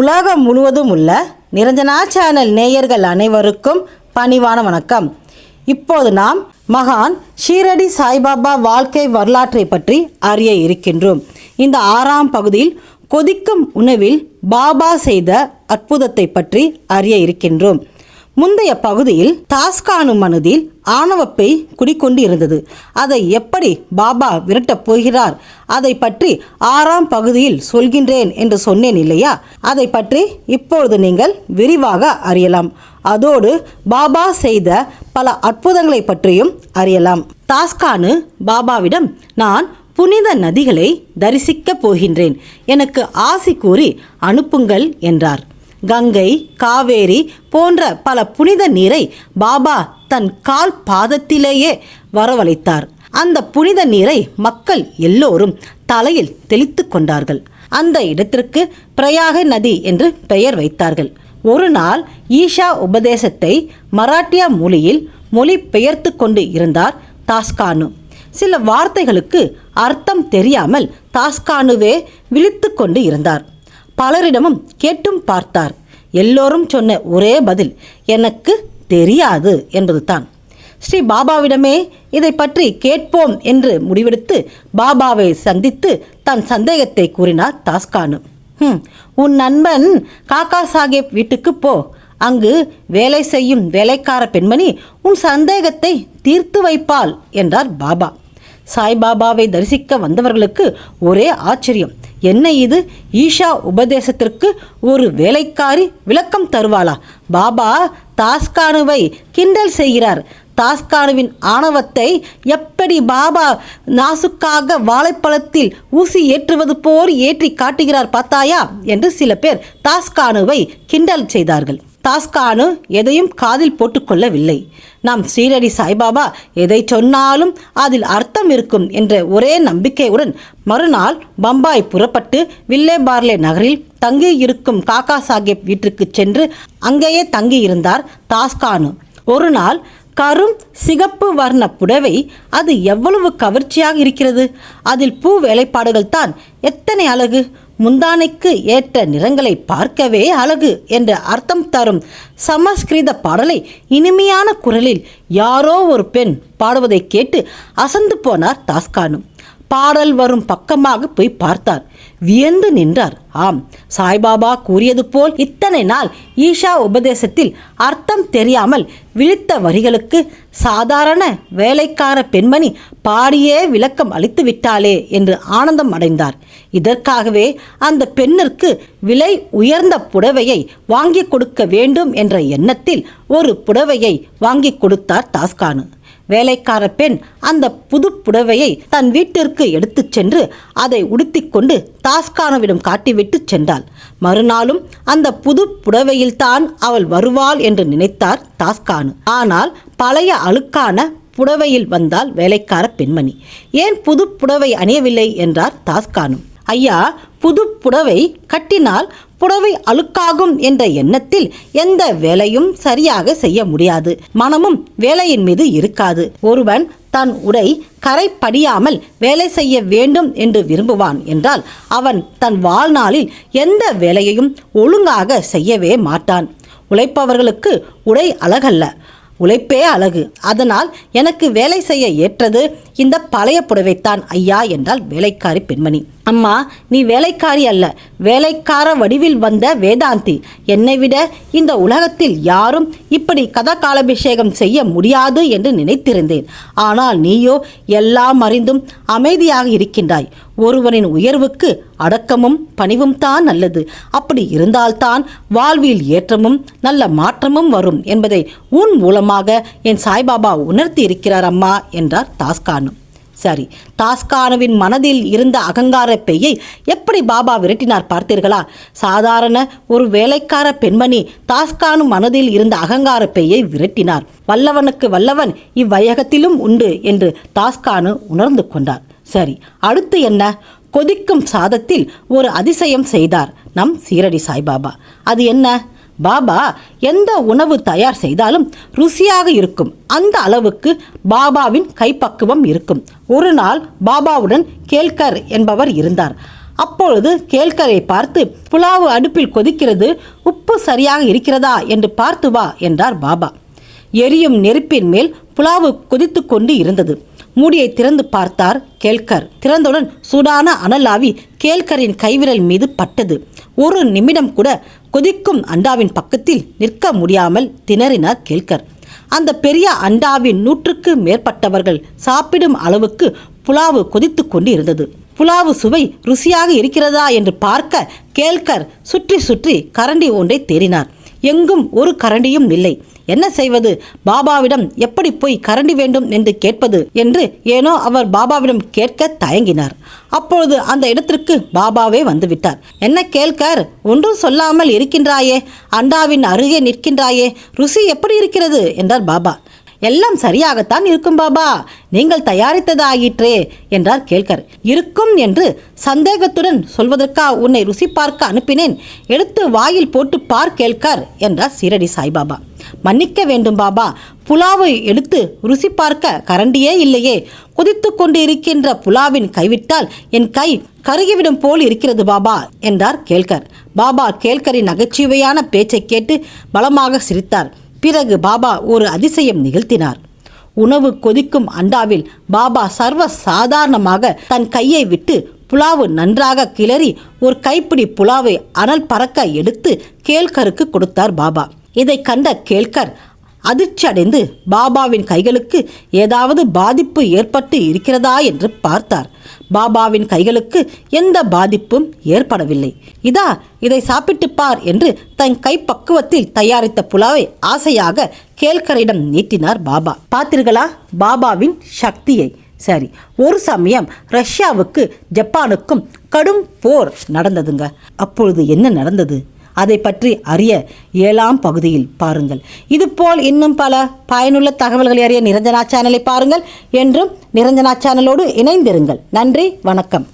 உலகம் முழுவதும் உள்ள நிரஞ்சனா சேனல் நேயர்கள் அனைவருக்கும் பணிவான வணக்கம். இப்போது நாம் மகான் ஷீரடி சாய்பாபா வாழ்க்கை வரலாற்றை பற்றி அறிய இருக்கின்றோம். இந்த ஆறாம் பகுதியில் கொதிக்கும் உணவில் பாபா செய்த அற்புதத்தை பற்றி அறிய இருக்கின்றோம். முந்தைய பகுதியில் தாஸ்கானு மனதில் ஆணவப்பை குடிக்கொண்டு இருந்தது அதை எப்படி பாபா விரட்டப் போகிறார்? அதை பற்றி ஆறாம் பகுதியில் சொல்கின்றேன் என்று சொன்னேன் இல்லையா? அதை பற்றி இப்பொழுது நீங்கள் விரிவாக அறியலாம். அதோடு பாபா செய்த பல அற்புதங்களை பற்றியும் அறியலாம். தாஸ்கானு பாபாவிடம் நான் புனித நதிகளை தரிசிக்கப் போகின்றேன். எனக்கு ஆசி கூறி அனுப்புங்கள் என்றார். கங்கை காவேரி போன்ற பல புனித நீரை பாபா தன் கால் பாதத்திலேயே வரவழைத்தார். அந்த புனித நீரை மக்கள் எல்லோரும் தலையில் தெளித்து கொண்டார்கள். அந்த இடத்திற்கு பிரயாக நதி என்று பெயர் வைத்தார்கள். ஒரு நாள் ஈஷா உபதேசத்தை மராட்டியா மொழியில் மொழி பெயர்த்து கொண்டு இருந்தார் தாஸ்கானு. சில வார்த்தைகளுக்கு அர்த்தம் தெரியாமல் தாஸ்கானுவே விழித்து கொண்டு இருந்தார். பலரிடமும் கேட்டும் பார்த்தார். எல்லோரும் சொன்ன ஒரே பதில் எனக்கு தெரியாது என்பதுதான். ஸ்ரீ பாபாவிடமே இதை பற்றி கேட்போம் என்று முடிவெடுத்து பாபாவை சந்தித்து தன் சந்தேகத்தை கூறினார் தாஸ்கானு. "ஹம், உன் நண்பன் காக்கா சாஹேப் வீட்டுக்கு போ. அங்கு வேலை செய்யும் வேலைக்கார பெண்மணி உன் சந்தேகத்தை தீர்த்து வைப்பாள் என்றார் பாபா. சாய்பாபாவை தரிசிக்க வந்தவர்களுக்கு ஒரே ஆச்சரியம். என்ன இது? ஈஷா உபதேசத்திற்கு ஒரு வேலைக்காரி விளக்கம் தருவாளா? பாபா தாஸ்கானுவை கிண்டல் செய்கிறார். தாஸ்கானுவின் ஆணவத்தை எப்படி பாபா நாசுக்காக வாழைப்பழத்தில் ஊசி ஏற்றுவது போல் ஏற்றி காட்டுகிறார் பார்த்தாயா? என்று சில பேர் தாஸ்கானுவை கிண்டல் செய்தார்கள். தாஸ்கானு எதையும் காதில் போட்டுக்கொள்ளவில்லை. நாம் ஸ்ரீரடி சாய்பாபா எதை சொன்னாலும் அதில் அர்த்தம் இருக்கும் என்ற ஒரே நம்பிக்கையுடன் மறுநாள் பம்பாய் புறப்பட்டு வில்லே பார்லே நகரில் தங்கியிருக்கும் காக்கா சாஹேப் வீட்டிற்கு சென்று அங்கேயே தங்கியிருந்தார் தாஸ்கானு. ஒரு நாள் கரும் சிகப்பு வர்ண புடவை அது எவ்வளவு கவர்ச்சியாக இருக்கிறது? அதில் பூ வேலைப்பாடுகள் தான் எத்தனை அழகு? முந்தானைக்கு ஏற்ற நிறங்களை பார்க்கவே அழகு என்று அர்த்தம் தரும் சமஸ்கிருத பாடலை இனிமையான குரலில் யாரோ ஒரு பெண் பாடுவதை கேட்டு அசந்து போனார் தாஸ்கானும். பாடல் வரும் பக்கமாக போய் பார்த்தார். வியந்து நின்றார். ஆம் சாய்பாபா கூறியது போல் இத்தனை நாள் ஈஷா உபதேசத்தில் அர்த்தம் தெரியாமல் விழித்த வரிகளுக்கு சாதாரண வேலைக்கார பெண்மணி பாடியே விளக்கம் அளித்து விட்டாளே என்று ஆனந்தம் அடைந்தார். இதற்காகவே அந்த பெண்ணிற்கு விலை உயர்ந்த புடவையை வாங்கி கொடுக்க வேண்டும் என்ற எண்ணத்தில் ஒரு புடவையை வாங்கி கொடுத்தார் தாஸ்கானு. வேலைக்கார பெண் அந்த புது புடவையை தன் வீட்டிற்கு எடுத்துச் சென்று அதை உடுத்திக்கொண்டு தாஸ்கானவிடம் காட்டிவிட்டு சென்றாள். மறுநாளும் அந்த புது புடவையில்தான் அவள் வருவாள் என்று நினைத்தார் தாஸ்கானு. ஆனால் பழைய அழுக்கான புடவையில் வந்தால் வேலைக்கார பெண்மணி. ஏன் புது புடவை அணியவில்லை? என்றார் தாஸ்கானு. ஐயா புது புடவை கட்டினால் புடவை அழுக்காகும் என்ற எண்ணத்தில் எந்த வேலையும் சரியாக செய்ய முடியாது. மனமும் வேலையின் மீது இருக்காது. ஒருவன் தன் உடை கரை படியாமல் வேலை செய்ய வேண்டும் என்று விரும்புவான் என்றால் அவன் தன் வாழ்நாளில் எந்த வேலையையும் ஒழுங்காக செய்யவே மாட்டான். உழைப்பவர்களுக்கு உடை அழகல்ல. உழைப்பே அழகு. அதனால் எனக்கு வேலை செய்ய ஏற்றது. இந்த பழைய புடவைத்தான் ஐயா என்றால் வேலைக்காரி பெண்மணி. அம்மா நீ வேலைக்காரி அல்ல. வேலைக்கார வடிவில் வந்த வேதாந்தி. என்னை விட இந்த உலகத்தில் யாரும் இப்படி கதகாலபிஷேகம் செய்ய முடியாது என்று நினைத்திருந்தேன். ஆனால் நீயோ எல்லாம் அறிந்தும் அமைதியாக இருக்கின்றாய். ஒருவனின் உயர்வுக்கு அடக்கமும் பணிவும் தான் நல்லது. அப்படி இருந்தால்தான் வாழ்வில் ஏற்றமும் நல்ல மாற்றமும் வரும் என்பதை உன் மூலமாக என் சாய்பாபா உணர்த்தி இருக்கிறார் அம்மா என்றார் தாஸ்கானு. சரி தாஸ்கானுவின் மனதில் இருந்த அகங்கார பெய்யை எப்படி பாபா விரட்டினார் பார்த்தீர்களா? சாதாரண ஒரு வேலைக்கார பெண்மணி தாஸ்கானு மனதில் இருந்த அகங்கார பெய்யை விரட்டினார். வல்லவனுக்கு வல்லவன் இவ்வையகத்திலும் உண்டு என்று தாஸ்கானு உணர்ந்து கொண்டார். சரி அடுத்து என்ன? கொதிக்கும் சாதத்தில் ஒரு அதிசயம் செய்தார் நம் சீரடி சாய்பாபா. அது என்ன? பாபா எந்த உணவு தயார் செய்தாலும் ருசியாக இருக்கும். அந்த அளவுக்கு பாபாவின் கைப்பக்குவம் இருக்கும். ஒரு நாள் பாபாவுடன் கேல்கர் என்பவர் இருந்தார். அப்பொழுது கேழ்கரை பார்த்து புலாவு அடுப்பில் கொதிக்கிறது. உப்பு சரியாக இருக்கிறதா? என்று பார்த்து வா என்றார் பாபா. எரியும் நெருப்பின் மேல் புலாவு கொதித்து கொண்டு இருந்தது. மூடியை திறந்து பார்த்தார் கேழ்கர் திறந்தவுடன் சூடான அனலாவி கேழ்கரின் கைவிரல் மீது பட்டது. ஒரு நிமிடம் கூட கொதிக்கும் அண்டாவின் பக்கத்தில் நிற்க முடியாமல் திணறினார் கேல்கர் அந்த பெரிய அண்டாவின் நூற்றுக்கு மேற்பட்டவர்கள் சாப்பிடும் அளவுக்கு புலாவு கொதித்து கொண்டு இருந்தது புலாவு சுவை ருசியாக இருக்கிறதா என்று பார்க்க கேல்கர் சுற்றி சுற்றி கரண்டி ஒன்றை தேறினார். எங்கும் ஒரு கரண்டியும் இல்லை. என்ன செய்வது? பாபாவிடம் எப்படி போய் கரண்டி வேண்டும் என்று கேட்பது என்று ஏனோ அவர் பாபாவிடம் கேட்க தயங்கினார். அப்பொழுது அந்த இடத்திற்கு பாபாவே வந்துவிட்டார். என்ன கேள்கர்? ஒன்றும் சொல்லாமல் இருக்கின்றாயே. அண்டாவின் அருகே நிற்கின்றாயே. ருசி எப்படி இருக்கிறது? என்றார் பாபா. எல்லாம் சரியாகத்தான் இருக்கும் பாபா. நீங்கள் தயாரித்ததாயிற்றே என்றார் கேள்கர் இருக்கும் என்று சந்தேகத்துடன் சொல்வதற்கா உன்னை ருசி பார்க்க அனுப்பினேன். எடுத்து வாயில் போட்டு பார் கேள்கர் என்றார் சீரடி சாய்பாபா. மன்னிக்க வேண்டும் பாபா. புலாவை எடுத்து ருசி பார்க்க கரண்டியே இல்லையே. கொதித்து கொண்டு இருக்கின்ற புலாவின் கைவிட்டால் என் கை கருகிவிடும் போல் இருக்கிறது பாபா என்றார் கேள்கர் பாபா கேள்கரின் நகைச்சுவையான பேச்சை கேட்டு பலமாக சிரித்தார். பிறகு பாபா ஒரு அதிசயம் நிகழ்த்தினார். உணவு கொதிக்கும் அண்டாவில் பாபா சர்வ சாதாரணமாக தன் கையை விட்டு புலாவு நன்றாக கிளறி ஒரு கைப்பிடி புலாவை அனல் பறக்க எடுத்து கேழ்கருக்கு கொடுத்தார் பாபா. இதை கண்ட கேழ்கர் அதிர்ச்சி அடைந்து பாபாவின் கைகளுக்கு ஏதாவது பாதிப்பு ஏற்பட்டு இருக்கிறதா என்று பார்த்தார். பாபாவின் கைகளுக்கு எந்த பாதிப்பும் ஏற்படவில்லை. இதா இதை சாப்பிட்டு பார் என்று தன் கைப்பக்குவத்தில் தயாரித்த புலாவை ஆசையாக கேல்கரிடம் நீட்டினார் பாபா. பார்த்தீர்களா பாபாவின் சக்தியை. சரி ஒரு சமயம் ரஷ்யாவுக்கு ஜப்பானுக்கும் கடும் போர் நடந்ததுங்க. அப்பொழுது என்ன நடந்தது? அதை பற்றி அறிய ஏழாம் பகுதியில் பாருங்கள். இதுபோல் இன்னும் பல பயனுள்ள தகவல்களை அறிய நிரஞ்சனா சேனலை பாருங்கள். என்றும் நிரஞ்சனா சேனலோடு இணைந்திருங்கள். நன்றி வணக்கம்.